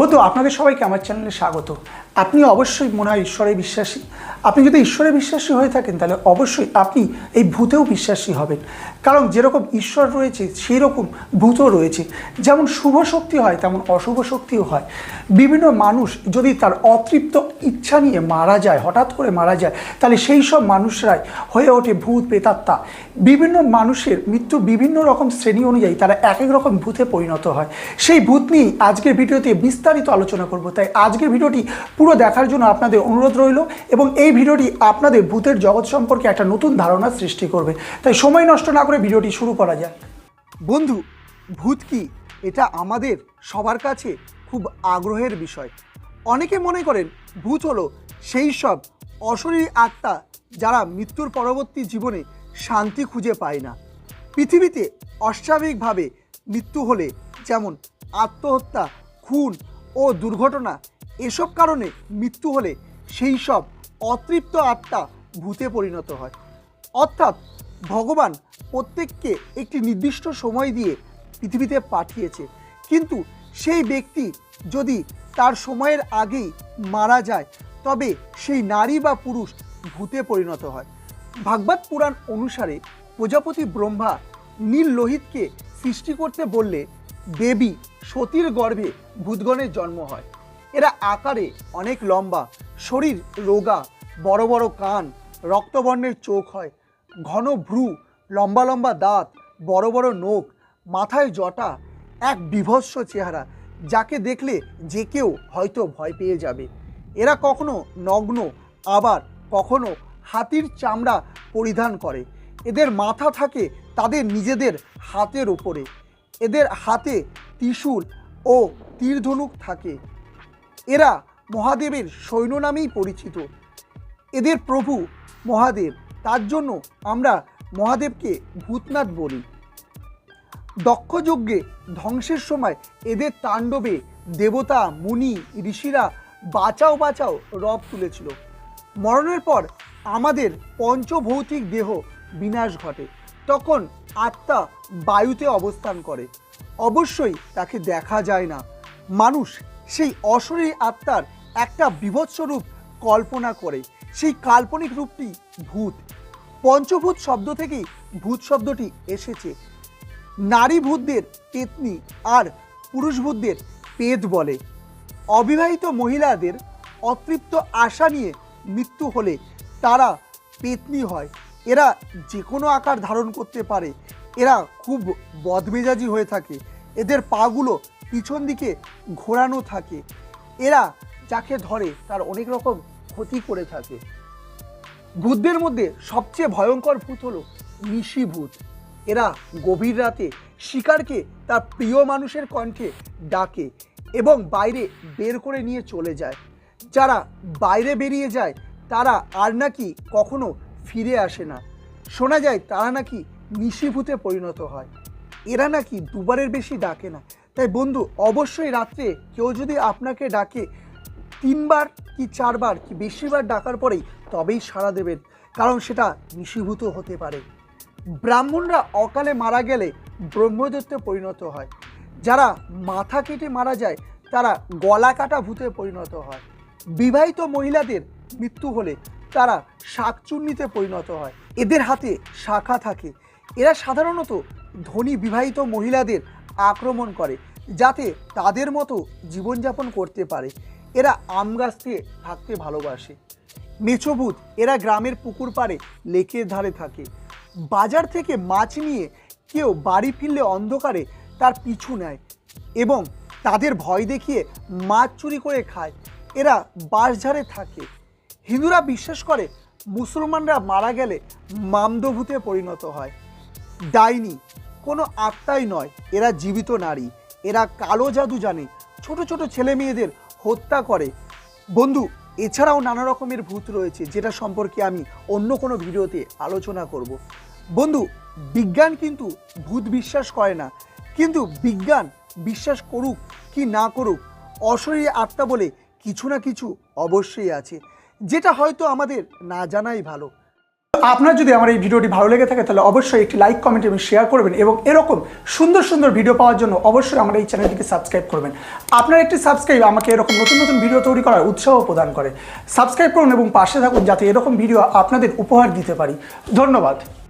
বন্ধু আপনাদের সবাইকে আমার চ্যানেলে স্বাগত। আপনি অবশ্যই মনে হয় ঈশ্বরে বিশ্বাসী। আপনি যদি ঈশ্বরে বিশ্বাসী হয়ে থাকেন, তাহলে অবশ্যই আপনি এই ভূতেও বিশ্বাসী হবেন। কারণ যেরকম ঈশ্বর রয়েছে সেই রকম ভূতও রয়েছে। যেমন শুভ শক্তি হয়, তেমন অশুভ শক্তিও হয়। বিভিন্ন মানুষ যদি তার অতৃপ্ত ইচ্ছা নিয়ে মারা যায়, হঠাৎ করে মারা যায়, তাহলে সেই সব মানুষরাই হয়ে ওঠে ভূত প্রেতাত্মা। বিভিন্ন মানুষের মৃত্যু বিভিন্ন রকম শ্রেণি অনুযায়ী তারা এক এক রকম ভূতে পরিণত হয়। সেই ভূত নিয়েই আজকের ভিডিওতে বিস্তারিত আলোচনা করব। তাই আজকের ভিডিওটি পুরো দেখার জন্য আপনাদের অনুরোধ রইল এবং এই ভিডিওটি আপনাদের ভূতের জগৎ সম্পর্কে একটা নতুন ধারণা সৃষ্টি করবে। তাই সময় নষ্ট না করে ভিডিওটি শুরু করা যাক। বন্ধু, ভূত কি? এটা আমাদের সবার কাছে খুব আগ্রহের বিষয়। অনেকে মনে করেন ভূত হলো সেই সব অশরীরী আত্মা যারা মৃত্যুর পরবর্তী জীবনে শান্তি খুঁজে পায় না। পৃথিবীতে অস্বাভাবিকভাবে মৃত্যু হলে যেমন আত্মহত্যা, খুন ও দুর্ঘটনা এসব কারণে মৃত্যু হলে সেই সব অতৃপ্ত আত্মা ভূতে পরিণত হয়। অর্থাৎ ভগবান প্রত্যেককে একটি নির্দিষ্ট সময় দিয়ে পৃথিবীতে পাঠিয়েছে। কিন্তু সেই ব্যক্তি যদি তার সময়ের আগেই মারা যায়, তবে সেই নারী বা পুরুষ ভূতে পরিণত হয়। ভাগবত পুরাণ অনুসারে প্রজাপতি ব্রহ্মা নীল লোহিতকে সৃষ্টি করতে বললে, দেবী সতীর গর্ভে ভূতগণের জন্ম হয়। এরা আকারে অনেক লম্বা, শরীর রোগা, বড় বড় কান, রক্তবর্ণের চোখ হয়, ঘন ভ্রু, লম্বা লম্বা দাঁত, বড় বড় নখ, মাথায় জটা, এক বিভৎস চেহারা, যাকে দেখলে যে কেউ হয়তো ভয় পেয়ে যাবে। এরা কখনো নগ্ন, আবার কখনো হাতির চামড়া পরিধান করে। এদের মাথা থাকে তাদের নিজেদের হাতের ওপরে এদের হাতে ত্রিশূল ও তীরধনুক থাকে। এরা মহাদেবের সৈন্য নামেই পরিচিত। এদের প্রভু মহাদেব, তার জন্য আমরা মহাদেবকে ভূতনাথ বলি। দক্ষযজ্ঞে ধ্বংসের সময় এদের তাণ্ডবে দেবতা, মুনি, ঋষিরা বাঁচাও বাঁচাও রব তুলেছিল। মরণের পর আমাদের পঞ্চভৌতিক দেহ বিনাশ ঘটে। তখন আত্মা বায়ুতে অবস্থান করে। অবশ্যই তাকে দেখা যায় না। মানুষ সেই অশরীরী আত্মার একটা বিভৎস রূপ কল্পনা করে। সেই কাল্পনিক রূপটি ভূত। পঞ্চভূত শব্দ থেকেই ভূত শব্দটি এসেছে। নারী ভূতদের পেতনি আর পুরুষ ভূতদের পেত বলে। অবিবাহিত মহিলাদের অতৃপ্ত আশা নিয়ে মৃত্যু হলে তারা পেতনি হয়। এরা যে কোনো আকার ধারণ করতে পারে। এরা খুব বদমেজাজি হয়ে থাকে। এদের পাগুলো পিছন দিকে ঘোরানো থাকে। এরা যাকে ধরে তার অনেক রকম ক্ষতি করে থাকে। ভূতদের মধ্যে সবচেয়ে ভয়ঙ্কর ভূত হলো নিশি ভূত। এরা গভীর রাতে শিকারকে তার প্রিয় মানুষের কণ্ঠে ডাকে এবং বাইরে বের করে নিয়ে চলে যায়। যারা বাইরে বেরিয়ে যায়, তারা আর নাকি কখনো ফিরে আসে না। শোনা যায় তারা নাকি নিশিভূতে পরিণত হয়। এরা নাকি দুবারের বেশি ডাকে না। তাই বন্ধু, অবশ্যই রাত্রে কেউ যদি আপনাকে ডাকে, তিনবার কি চারবার কি বেশিবার ডাকার পরেই তবেই সাড়া দেবেন। কারণ সেটা নিশীভূত হতে পারে। ব্রাহ্মণরা অকালে মারা গেলে ব্রহ্মদত্তে পরিণত হয়। যারা মাথা কেটে মারা যায়, তারা গলা কাটা ভূতে পরিণত হয়। বিবাহিত মহিলাদের মৃত্যু হলে তারা শাকচুন্নিতে পরিণত হয়। এদের হাতে শাখা থাকে। এরা সাধারণত ধনী বিবাহিত মহিলাদের আক্রমণ করে, যাতে তাদের মতো জীবনযাপন করতে পারে। এরা আম গাছ দিয়ে থাকতে ভালোবাসে। মেছোভূত এরা গ্রামের পুকুর পাড়ে লেকের ধারে থাকে। বাজার থেকে মাছ নিয়ে কেউ বাড়ি ফিরলে অন্ধকারে তার পিছু নেয় এবং তাদের ভয় দেখিয়ে মাছ চুরি করে খায়। এরা বাঁশঝাড়ে থাকে। হিন্দুরা বিশ্বাস করে, মুসলমানরা মারা গেলে মামদভূতে পরিণত হয়। ডাইনি কোনো আত্মাই নয়, এরা জীবিত নারী। এরা কালো জাদু জানে, ছোট ছোট ছেলে মেয়েদের হত্যা করে। বন্ধু, এছাড়াও নানা রকমের ভূত রয়েছে, যেটা সম্পর্কে আমি অন্য কোনো ভিডিওতে আলোচনা করব। বন্ধু, বিজ্ঞান কিন্তু ভূত বিশ্বাস করে না। কিন্তু বিজ্ঞান বিশ্বাস করুক কি না করুক, অশরীরী আত্মা বলে কিছু না কিছু অবশ্যই আছে। যেটা হয়তো আমাদের না জানাই ভালো। আপনার যদি আমার এই ভিডিওটি ভালো লেগে থাকে, তাহলে অবশ্যই একটি লাইক কমেন্ট এবং শেয়ার করবেন এবং এরকম সুন্দর সুন্দর ভিডিও পাওয়ার জন্য অবশ্যই আমার এই চ্যানেলটিকে সাবস্ক্রাইব করবেন। আপনার একটি সাবস্ক্রাইব আমাকে এরকম নতুন নতুন ভিডিও তৈরি করার উৎসাহ প্রদান করে। সাবস্ক্রাইব করুন এবং পাশে থাকুন যাতে এরকম ভিডিও আপনাদের উপহার দিতে পারি। ধন্যবাদ।